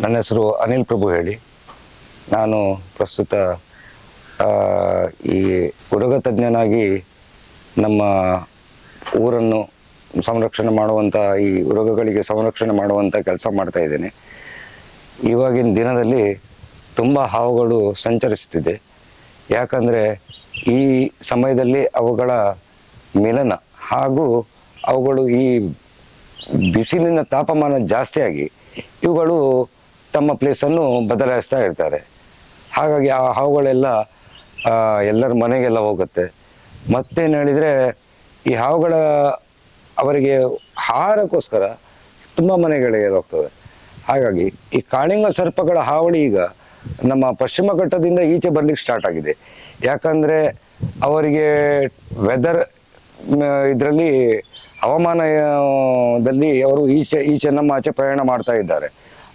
ನನ್ನ ಹೆಸರು ಅನಿಲ್ ಪ್ರಭು ಹೇಳಿ. ನಾನು ಪ್ರಸ್ತುತ ಈ ಉಡುಗ ತಜ್ಞನಾಗಿ ನಮ್ಮ ಊರನ್ನು ಸಂರಕ್ಷಣೆ ಮಾಡುವಂಥ ಈ ಉರುಗಗಳಿಗೆ ಸಂರಕ್ಷಣೆ ಮಾಡುವಂಥ ಕೆಲಸ ಮಾಡ್ತಾ ಇದ್ದೇನೆ. ಇವಾಗಿನ ದಿನದಲ್ಲಿ ತುಂಬ ಹಾವುಗಳು ಸಂಚರಿಸ್ತಿದೆ ಯಾಕಂದರೆ ಈ ಸಮಯದಲ್ಲಿ ಅವುಗಳ ಮಿಲನ ಹಾಗೂ ಅವುಗಳು ಈ ಬಿಸಿಲಿನ ತಾಪಮಾನ ಜಾಸ್ತಿಯಾಗಿ ಇವುಗಳು ತಮ್ಮ ಪ್ಲೇಸನ್ನು ಬದಲಾಯಿಸ್ತಾ ಇರ್ತಾರೆ. ಹಾಗಾಗಿ ಆ ಹಾವುಗಳೆಲ್ಲ ಎಲ್ಲರ ಮನೆಗೆಲ್ಲ ಹೋಗುತ್ತೆ. ಮತ್ತೇನು ಹೇಳಿದರೆ, ಈ ಹಾವುಗಳ, ಅವರಿಗೆ ಆಹಾರಕ್ಕೋಸ್ಕರ ತುಂಬ ಮನೆಗಳಿಗೆ ಹೋಗ್ತದೆ. ಹಾಗಾಗಿ ಈ ಕಾಳಿಂಗ ಸರ್ಪಗಳ ಹಾವಳಿ ಈಗ ನಮ್ಮ ಪಶ್ಚಿಮ ಘಟ್ಟದಿಂದ ಈಚೆ ಬರ್ಲಿಕ್ಕೆ ಸ್ಟಾರ್ಟ್ ಆಗಿದೆ. ಯಾಕಂದರೆ ಅವರಿಗೆ ವೆದರ್ ಇದರಲ್ಲಿ ಹವಾಮಾನದಲ್ಲಿ ಅವರು ಈಚೆ ಈಚೆ ನಮ್ಮ ಆಚೆ ಪ್ರಯಾಣ ಮಾಡ್ತಾ ಇದ್ದಾರೆ.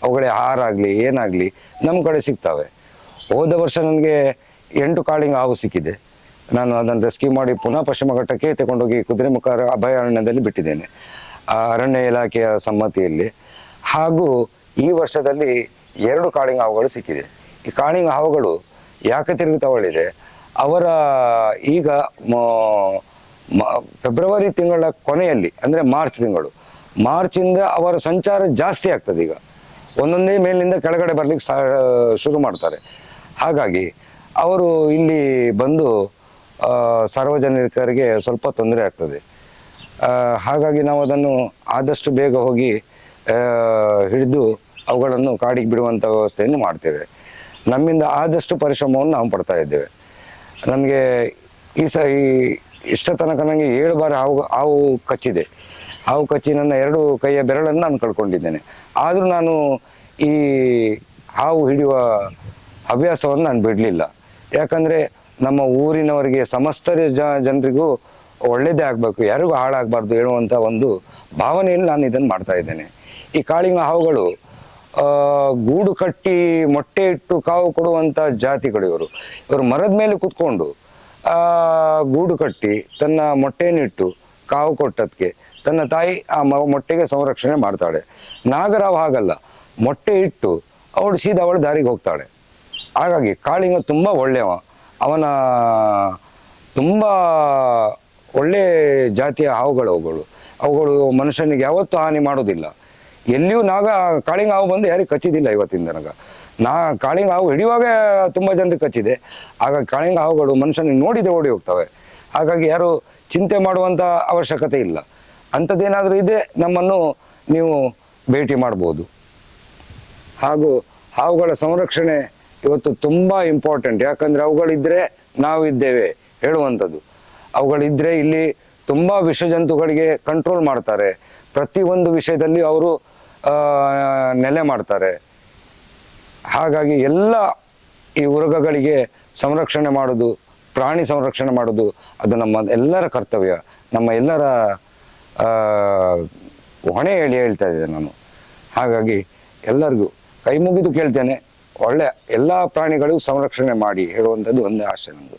ಅವುಗಳೇ ಆಹಾರ ಆಗಲಿ ಏನಾಗಲಿ ನಮ್ಮ ಕಡೆ ಸಿಗ್ತವೆ. ಹೋದ ವರ್ಷ ನನಗೆ ಎಂಟು ಕಾಳಿಂಗ ಹಾವು ಸಿಕ್ಕಿದೆ. ನಾನು ಅದನ್ನು ರೆಸ್ಕ್ಯೂ ಮಾಡಿ ಪುನಃ ಪಶ್ಚಿಮ ಘಟ್ಟಕ್ಕೆ ತಗೊಂಡೋಗಿ ಕುದುರೆಮುಖ ಅಭಯಾರಣ್ಯದಲ್ಲಿ ಬಿಟ್ಟಿದ್ದೇನೆ. ಆ ಅರಣ್ಯ ಇಲಾಖೆಯ ಸಮ್ಮತಿಯಲ್ಲಿ. ಹಾಗೂ ಈ ವರ್ಷದಲ್ಲಿ ಎರಡು ಕಾಳಿಂಗ ಹಾವುಗಳು ಸಿಕ್ಕಿದೆ. ಈ ಕಾಳಿಂಗ ಹಾವುಗಳು ಯಾಕೆ ತಿರುಗಿ ತಗೊಳ್ಳಿದೆ? ಅವರ ಈಗ ಫೆಬ್ರವರಿ ತಿಂಗಳ ಕೊನೆಯಲ್ಲಿ, ಅಂದರೆ ಮಾರ್ಚ್ ತಿಂಗಳು ಮಾರ್ಚಿಂದ ಅವರ ಸಂಚಾರ ಜಾಸ್ತಿ ಆಗ್ತದೆ ಈಗ. ಒಂದೊಂದೇ ಮೇಲಿನಿಂದ ಕೆಳಗಡೆ ಬರ್ಲಿಕ್ಕೆ ಶುರು ಮಾಡ್ತಾರೆ. ಹಾಗಾಗಿ ಅವರು ಇಲ್ಲಿ ಬಂದು ಸಾರ್ವಜನಿಕರಿಗೆ ಸ್ವಲ್ಪ ತೊಂದರೆ ಆಗ್ತದೆ. ಹಾಗಾಗಿ ನಾವು ಅದನ್ನು ಆದಷ್ಟು ಬೇಗ ಹೋಗಿ ಹಿಡಿದು ಅವುಗಳನ್ನು ಕಾಡಿಗೆ ಬಿಡುವಂಥ ವ್ಯವಸ್ಥೆಯನ್ನು ಮಾಡ್ತೇವೆ. ನಮ್ಮಿಂದ ಆದಷ್ಟು ಪರಿಶ್ರಮವನ್ನು ನಾವು ಪಡ್ತಾ ಇದ್ದೇವೆ. ನಮಗೆ ಈ ಸ, ಈ ಇಷ್ಟ ತನಕ ನನಗೆ ಏಳು ಬಾರಿ ಹಾವು ಹಾವು ಕಚ್ಚಿದೆ. ಹಾವು ಕಚ್ಚಿ ನನ್ನ ಎರಡು ಕೈಯ ಬೆರಳನ್ನು ನಾನು ಕಳ್ಕೊಂಡಿದ್ದೇನೆ. ಆದರೂ ನಾನು ಈ ಹಾವು ಹಿಡಿಯುವ ಹವ್ಯಾಸವನ್ನು ನಾನು ಬಿಡಲಿಲ್ಲ. ಯಾಕಂದರೆ ನಮ್ಮ ಊರಿನವರಿಗೆ ಸಮಸ್ತ ಜ, ಜನರಿಗೂ ಒಳ್ಳೆಯದೇ ಆಗಬೇಕು, ಯಾರಿಗೂ ಹಾಳಾಗಬಾರ್ದು ಹೇಳುವಂಥ ಒಂದು ಭಾವನೆಯಲ್ಲಿ ನಾನು ಇದನ್ನು ಮಾಡ್ತಾ ಇದ್ದೇನೆ. ಈ ಕಾಳಿಂಗ ಹಾವುಗಳು ಗೂಡು ಕಟ್ಟಿ ಮೊಟ್ಟೆ ಇಟ್ಟು ಕಾವು ಕೊಡುವಂಥ ಜಾತಿಗಳು ಇವರು. ಇವರು ಮರದ ಮೇಲೆ ಕೂತ್ಕೊಂಡು ಗೂಡು ಕಟ್ಟಿ ತನ್ನ ಮೊಟ್ಟೆಯನ್ನಿಟ್ಟು ಕಾವು ಕೊಟ್ಟದಕ್ಕೆ ತನ್ನ ತಾಯಿ ಆ ಮೊಟ್ಟೆಗೆ ಸಂರಕ್ಷಣೆ ಮಾಡ್ತಾಳೆ. ನಾಗರಾವ್ ಹಾಗಲ್ಲ. ಮೊಟ್ಟೆ ಇಟ್ಟು ಅವಳು ಸೀದಾ ಅವಳು ದಾರಿಗೆ ಹೋಗ್ತಾಳೆ. ಹಾಗಾಗಿ ಕಾಳಿಂಗ ತುಂಬ ಒಳ್ಳೆಯವ ಅವನ ತುಂಬ ಒಳ್ಳೆ ಜಾತಿಯ ಹಾವುಗಳು ಅವುಗಳು. ಅವುಗಳು ಮನುಷ್ಯನಿಗೆ ಯಾವತ್ತೂ ಹಾನಿ ಮಾಡೋದಿಲ್ಲ ಎಲ್ಲಿಯೂ ನಾಗ, ಕಾಳಿಂಗ ಹಾವು ಬಂದು ಯಾರಿಗೆ ಕಚ್ಚಿದಿಲ್ಲ ಇವತ್ತಿನ ತನಕ. ನಾ, ಕಾಳಿಂಗ ಹಾವು ಹಿಡಿಯುವಾಗ ತುಂಬ ಜನರಿಗೆ ಕಚ್ಚಿದೆ. ಆಗ ಕಾಳಿಂಗ ಹಾವುಗಳು ಮನುಷ್ಯನಿಗೆ ನೋಡಿದೆ ಓಡಿ ಹೋಗ್ತವೆ. ಹಾಗಾಗಿ ಯಾರು ಚಿಂತೆ ಮಾಡುವಂಥ ಅವಶ್ಯಕತೆ ಇಲ್ಲ. ಅಂಥದ್ದೇನಾದರೂ ಇದೆ, ನಮ್ಮನ್ನು ನೀವು ಭೇಟಿ ಮಾಡ್ಬೋದು. ಹಾಗೂ ಹಾವುಗಳ ಸಂರಕ್ಷಣೆ ಇವತ್ತು ತುಂಬ ಇಂಪಾರ್ಟೆಂಟ್ ಯಾಕಂದರೆ ಅವುಗಳಿದ್ದರೆ ನಾವು ಇದ್ದೇವೆ ಹೇಳುವಂಥದ್ದು. ಅವುಗಳಿದ್ದರೆ ಇಲ್ಲಿ ತುಂಬ ವಿಷಜಂತುಗಳಿಗೆ ಕಂಟ್ರೋಲ್ ಮಾಡ್ತಾರೆ. ಪ್ರತಿಯೊಂದು ವಿಷಯದಲ್ಲಿ ಅವರು ನೆಲೆ ಮಾಡ್ತಾರೆ. ಹಾಗಾಗಿ ಎಲ್ಲ ಈ ಉರಗಗಳಿಗೆ ಸಂರಕ್ಷಣೆ ಮಾಡೋದು ಪ್ರಾಣಿ ಸಂರಕ್ಷಣೆ ಮಾಡೋದು ಅದು ನಮ್ಮ ಎಲ್ಲರ ಕರ್ತವ್ಯ. ನಮ್ಮ ಎಲ್ಲರ ಹೊಣೆ ಹೇಳಿ ಹೇಳ್ತಾ ಇದ್ದೆ ನಾನು. ಹಾಗಾಗಿ ಎಲ್ಲರಿಗೂ ಕೈ ಮುಗಿದು ಕೇಳ್ತೇನೆ. ಒಳ್ಳೆ ಎಲ್ಲ ಪ್ರಾಣಿಗಳಿಗೂ ಸಂರಕ್ಷಣೆ ಮಾಡಿ ಹೇಳುವಂಥದ್ದು ಒಂದೇ ಆಶೆ ನಮ್ಮದು